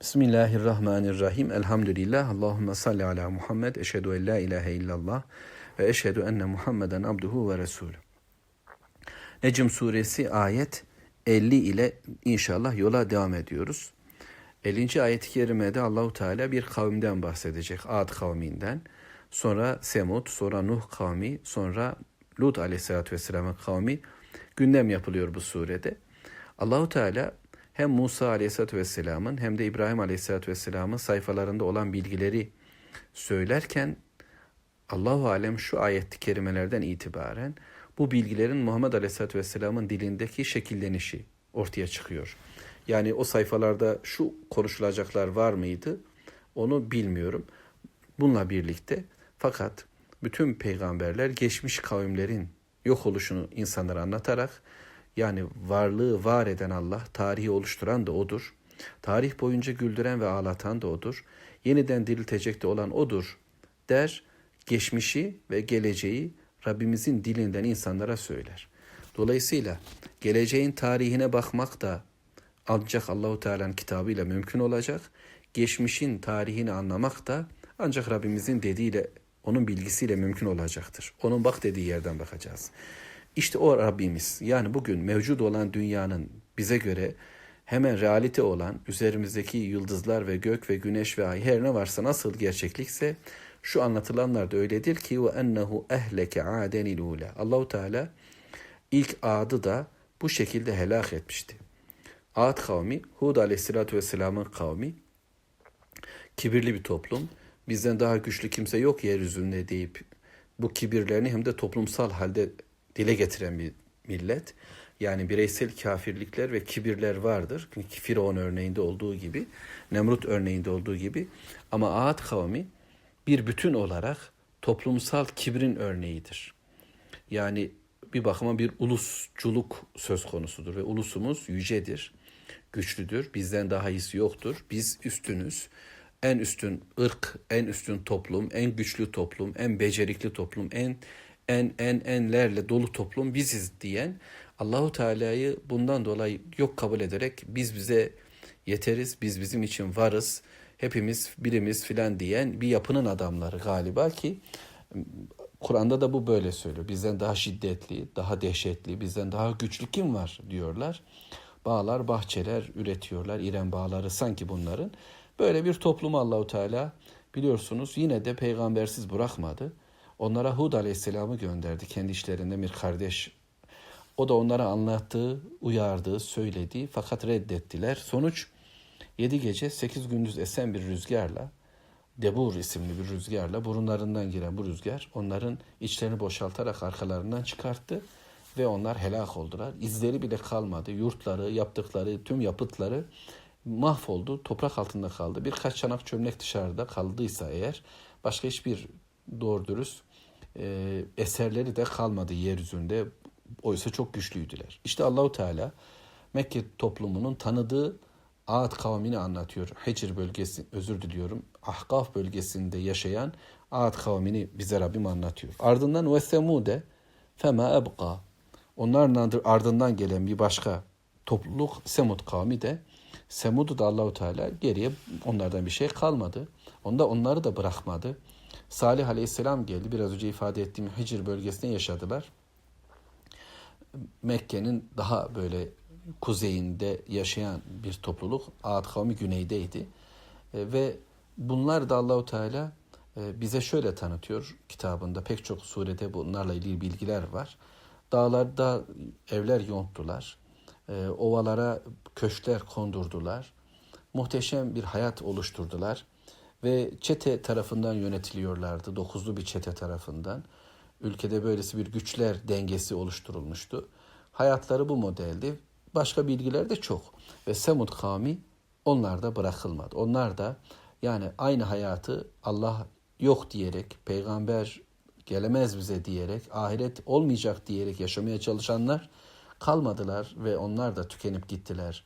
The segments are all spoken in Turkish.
Bismillahirrahmanirrahim. Elhamdülillah. Allahümme salli ala Muhammed. Eşhedü en la ilahe illallah. Ve eşhedü enne Muhammeden abduhu ve resulü. Necm suresi ayet 50 ile inşallah yola devam ediyoruz. 50. ayet-i kerimede Allahu Teala bir kavimden bahsedecek. Ad kavminden. Sonra Semud, sonra Nuh kavmi, sonra Lut aleyhissalatü vesselamın kavmi gündem yapılıyor bu surede. Allahu Teala hem Musa Aleyhisselatü Vesselam'ın hem de İbrahim Aleyhisselatü Vesselam'ın sayfalarında olan bilgileri söylerken Allahu Alem şu ayet-i kerimelerden itibaren bu bilgilerin Muhammed Aleyhisselatü Vesselam'ın dilindeki şekillenişi ortaya çıkıyor. Yani o sayfalarda şu konuşulacaklar var mıydı onu bilmiyorum. Bununla birlikte fakat bütün peygamberler geçmiş kavimlerin yok oluşunu insanlara anlatarak yani varlığı var eden Allah, tarihi oluşturan da O'dur. Tarih boyunca güldüren ve ağlatan da O'dur. Yeniden diriltecek de olan O'dur der, geçmişi ve geleceği Rabbimizin dilinden insanlara söyler. Dolayısıyla geleceğin tarihine bakmak da ancak Allahu Teala'nın kitabıyla mümkün olacak. Geçmişin tarihini anlamak da ancak Rabbimizin dediğiyle, onun bilgisiyle mümkün olacaktır. Onun bak dediği yerden bakacağız. İşte o Rabbimiz yani bugün mevcut olan dünyanın bize göre hemen realite olan üzerimizdeki yıldızlar ve gök ve güneş ve ay her ne varsa nasıl gerçeklikse şu anlatılanlar da öyledir ki ve ennehu ehleke adenil ule. Allahu Teala ilk adı da bu şekilde helak etmişti. Ad kavmi Hud aleyhissalatü vesselamın kavmi kibirli bir toplum. Bizden daha güçlü kimse yok yeryüzünde deyip bu kibirlerini hem de toplumsal halde dile getiren bir millet. Yani bireysel kafirlikler ve kibirler vardır. Firavun örneğinde olduğu gibi, Nemrut örneğinde olduğu gibi. Ama Ad kavmi bir bütün olarak toplumsal kibrin örneğidir. Yani bir bakıma bir ulusculuk söz konusudur ve ulusumuz yücedir, güçlüdür. Bizden daha iyisi yoktur. Biz üstünüz. En üstün ırk, en üstün toplum, en güçlü toplum, en becerikli toplum, en en en enlerle dolu toplum biziz diyen Allahu Teala'yı bundan dolayı yok kabul ederek biz bize yeteriz, biz bizim için varız, hepimiz birimiz filan diyen bir yapının adamları galiba ki Kur'an'da da bu böyle söylüyor. Bizden daha şiddetli, daha dehşetli, bizden daha güçlü kim var diyorlar. Bağlar, bahçeler üretiyorlar. İrem bağları sanki bunların. Böyle bir toplumu Allahu Teala biliyorsunuz yine de peygambersiz bırakmadı. Onlara Hud Aleyhisselam'ı gönderdi kendi işlerinde bir kardeş. O da onlara anlattığı, uyardığı, söylediği fakat reddettiler. Sonuç 7 gece 8 gündüz esen bir rüzgarla, Debur isimli bir rüzgarla burunlarından giren bu rüzgar onların içlerini boşaltarak arkalarından çıkarttı ve onlar helak oldular. İzleri bile kalmadı. Yurtları, yaptıkları tüm yapıtları mahvoldu, toprak altında kaldı. Birkaç çanak çömlek dışarıda kaldıysa eğer başka hiçbir doğru dürüst e, eserleri de kalmadı yeryüzünde. Oysa çok güçlüydüler. İşte Allahu Teala Mekke toplumunun tanıdığı Ad kavmini anlatıyor. Hecr bölgesi, özür diliyorum. Ahkaf bölgesinde yaşayan Ad kavmini bize Rabbim anlatıyor. Ardından ve semude fema ebqa. Onların ardından gelen bir başka topluluk Semud kavmi de Semud'u da Allahu Teala geriye onlardan bir şey kalmadı. Onda onları da bırakmadı. Salih Aleyhisselam geldi. Biraz önce ifade ettiğim Hicr bölgesinde yaşadılar. Mekke'nin daha böyle kuzeyinde yaşayan bir topluluk. Ad kavmi güneydeydi. E, ve bunlar da Allahu Teala e, bize şöyle tanıtıyor kitabında. Pek çok surede bunlarla ilgili bilgiler var. Dağlarda evler yonttular. E, ovalara köşkler kondurdular. Muhteşem bir hayat oluşturdular ve çete tarafından yönetiliyorlardı. Dokuzlu bir çete tarafından. Ülkede böylesi bir güçler dengesi oluşturulmuştu. Hayatları bu modeldi. Başka bilgiler de çok. Ve Semud kavmi onlar da bırakılmadı. Onlar da yani aynı hayatı Allah yok diyerek, peygamber gelemez bize diyerek, ahiret olmayacak diyerek yaşamaya çalışanlar kalmadılar ve onlar da tükenip gittiler.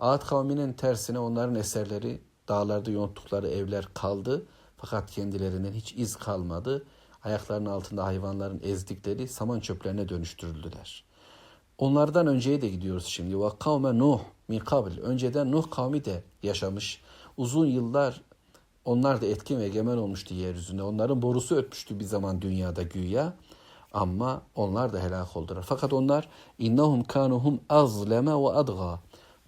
Ad kavminin tersine onların eserleri Dağlarda yonttukları evler kaldı fakat kendilerinden hiç iz kalmadı. Ayaklarının altında hayvanların ezdikleri saman çöplerine dönüştürüldüler. Onlardan önceye de gidiyoruz şimdi. Ve kavme Nuh min kabl. Önceden Nuh kavmi de yaşamış. Uzun yıllar onlar da etkin ve egemen olmuştu yeryüzünde. Onların borusu ötmüştü bir zaman dünyada güya. Ama onlar da helak oldular. Fakat onlar innahum kanuhum azleme ve adga.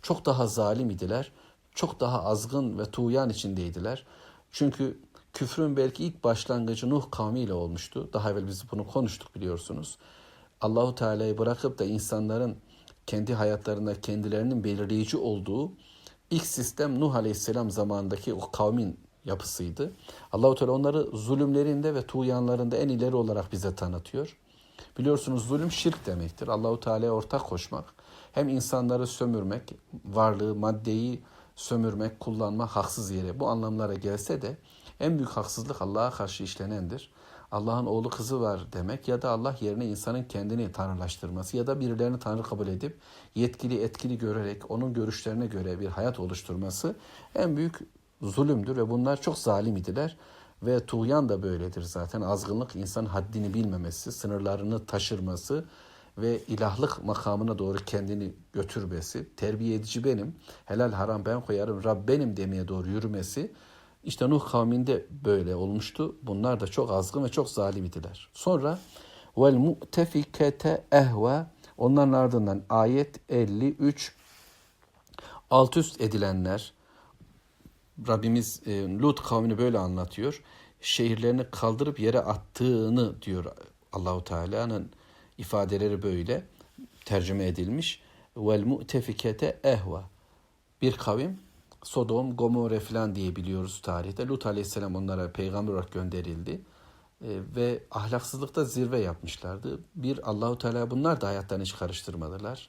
Çok daha zalim idiler. Çok daha azgın ve tuğyan içindeydiler. Çünkü küfrün belki ilk başlangıcı Nuh kavmiyle olmuştu. Daha evvel biz bunu konuştuk biliyorsunuz. Allahu Teala'yı bırakıp da insanların kendi hayatlarında kendilerinin belirleyici olduğu ilk sistem Nuh Aleyhisselam zamanındaki o kavmin yapısıydı. Allahu Teala onları zulümlerinde ve tuğyanlarında en ileri olarak bize tanıtıyor. Biliyorsunuz zulüm şirk demektir. Allahu Teala'ya ortak koşmak, hem insanları sömürmek, varlığı, maddeyi sömürmek, kullanmak haksız yere bu anlamlara gelse de en büyük haksızlık Allah'a karşı işlenendir. Allah'ın oğlu kızı var demek ya da Allah yerine insanın kendini tanrılaştırması ya da birilerini tanrı kabul edip yetkili etkili görerek onun görüşlerine göre bir hayat oluşturması en büyük zulümdür ve bunlar çok zalim idiler. Ve tuğyan da böyledir zaten. Azgınlık insan haddini bilmemesi, sınırlarını taşırması ve ilahlık makamına doğru kendini götürmesi, terbiye edici benim, helal haram ben koyarım, Rab benim demeye doğru yürümesi, işte Nuh kavminde böyle olmuştu. Bunlar da çok azgın ve çok zalim idiler. Sonra vel mu'tefikete ehve onların ardından ayet 53 alt üst edilenler Rabbimiz e, Lut kavmini böyle anlatıyor. Şehirlerini kaldırıp yere attığını diyor Allahu Teala'nın ifadeleri böyle tercüme edilmiş. Vel mu'tefikete ehva. Bir kavim Sodom, Gomorre falan diye biliyoruz tarihte. Lut aleyhisselam onlara peygamber olarak gönderildi. E, ve ahlaksızlıkta zirve yapmışlardı. Bir Allahu Teala bunlar da hayatlarını hiç karıştırmadılar.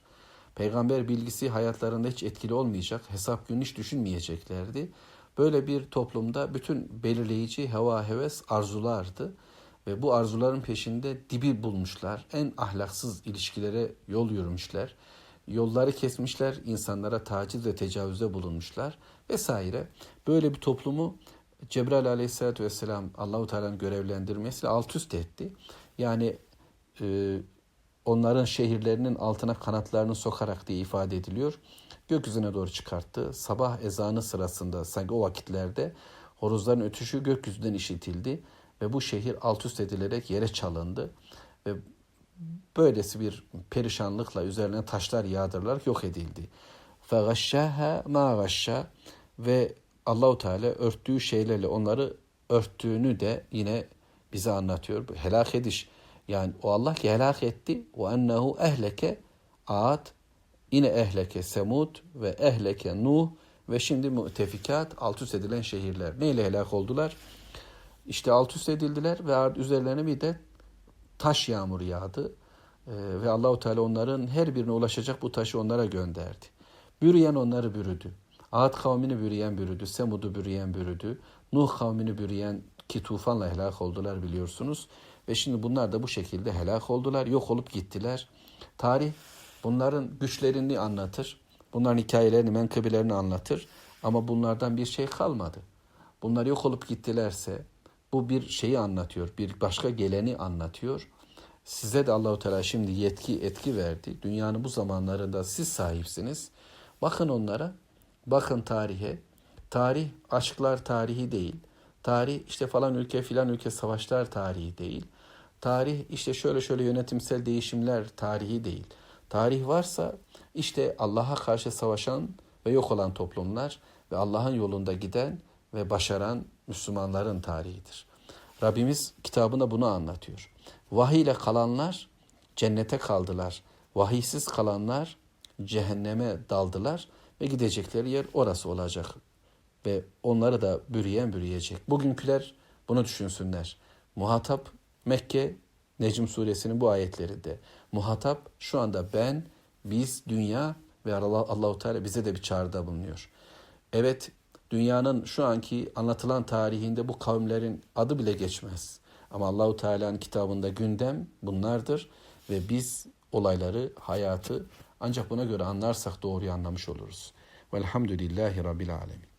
Peygamber bilgisi hayatlarında hiç etkili olmayacak. Hesap günü hiç düşünmeyeceklerdi. Böyle bir toplumda bütün belirleyici heva heves arzulardı. Ve bu arzuların peşinde dibi bulmuşlar. En ahlaksız ilişkilere yol yürümüşler. Yolları kesmişler, insanlara taciz ve tecavüzde bulunmuşlar vesaire. Böyle bir toplumu Cebrail aleyhissalatü vesselam Allahu Teala'nın görevlendirmesiyle alt üst etti. Yani e, onların şehirlerinin altına kanatlarını sokarak diye ifade ediliyor. Gökyüzüne doğru çıkarttı. Sabah ezanı sırasında sanki o vakitlerde horozların ötüşü gökyüzünden işitildi ve bu şehir alt üst edilerek yere çalındı ve böylesi bir perişanlıkla üzerine taşlar yağdırılarak yok edildi. Fagashşaha ma gashşa ve Allahu Teala örttüğü şeylerle onları örttüğünü de yine bize anlatıyor. Bu helak ediş. Yani o Allah ki helak etti. O ennehu ehleke Ad, yine ehleke Semud ve ehleke Nuh ve şimdi mütefikat alt üst edilen şehirler. Neyle helak oldular? İşte alt üst edildiler ve üzerlerine bir de taş yağmuru yağdı. Ee, ve Allahu Teala onların her birine ulaşacak bu taşı onlara gönderdi. Bürüyen onları bürüdü. Ad kavmini bürüyen bürüdü, Semud'u bürüyen bürüdü, Nuh kavmini bürüyen ki tufanla helak oldular biliyorsunuz. Ve şimdi bunlar da bu şekilde helak oldular, yok olup gittiler. Tarih bunların güçlerini anlatır, bunların hikayelerini, menkıbelerini anlatır. Ama bunlardan bir şey kalmadı. Bunlar yok olup gittilerse bu bir şeyi anlatıyor, bir başka geleni anlatıyor. Size de Allahu Teala şimdi yetki, etki verdi. Dünyanın bu zamanlarında siz sahipsiniz. Bakın onlara, bakın tarihe. Tarih aşklar tarihi değil. Tarih işte falan ülke filan ülke savaşlar tarihi değil. Tarih işte şöyle şöyle yönetimsel değişimler tarihi değil. Tarih varsa işte Allah'a karşı savaşan ve yok olan toplumlar ve Allah'ın yolunda giden ve başaran Müslümanların tarihidir. Rabbimiz kitabında bunu anlatıyor. Vahiy ile kalanlar cennete kaldılar. Vahiysiz kalanlar cehenneme daldılar ve gidecekleri yer orası olacak. Ve onları da bürüyen bürüyecek. Bugünküler bunu düşünsünler. Muhatap Mekke Necm suresinin bu ayetlerinde. Muhatap şu anda ben, biz, dünya ve Allah, Allahu Teala bize de bir çağrıda bulunuyor. Evet dünyanın şu anki anlatılan tarihinde bu kavimlerin adı bile geçmez. Ama Allahu Teala'nın kitabında gündem bunlardır ve biz olayları, hayatı ancak buna göre anlarsak doğruyu anlamış oluruz. Velhamdülillahi Rabbil Alemin.